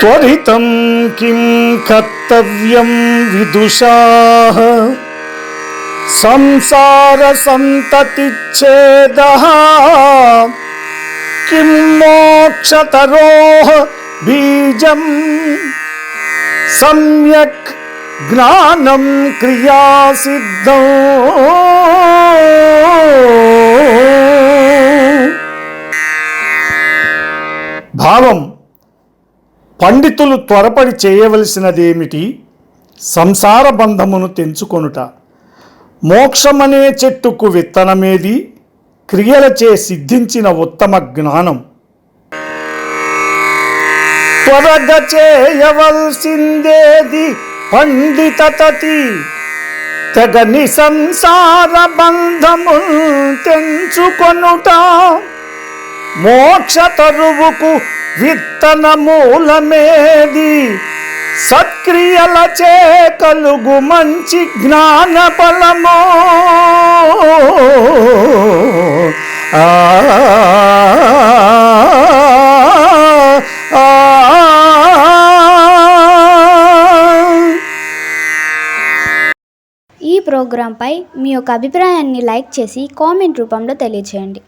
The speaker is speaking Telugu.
त्वरितं किं कर्तव्यं विदुषाः? संसारसन्ततिच्छेदः। किं मोक्षतरोः बीजं? सम्यक् ज्ञानं क्रियासिद्धौ। భావం పండితులు త్వరపడి చేయవలసినదేమిటి? సంసార బంధమును తెంచుకొనుట. మోక్షమనే చెట్టుకు విత్తనమేది? క్రియలచే సిద్ధించిన ఉత్తమ జ్ఞానం. త్వరగా చేయవలసిందేది పండితతతి తెగని సంసార బంధము తెంచుకొనుట. మోక్ష తరువుకు విత్తన మూలమేది? సత్క్రియల చే కలుగు మంచి జ్ఞాన బలమో ఆ, ఆ, ఈ ప్రోగ్రాంపై మీ యొక్క అభిప్రాయాన్ని లైక్ చేసి కామెంట్ రూపంలో తెలియచేయండి.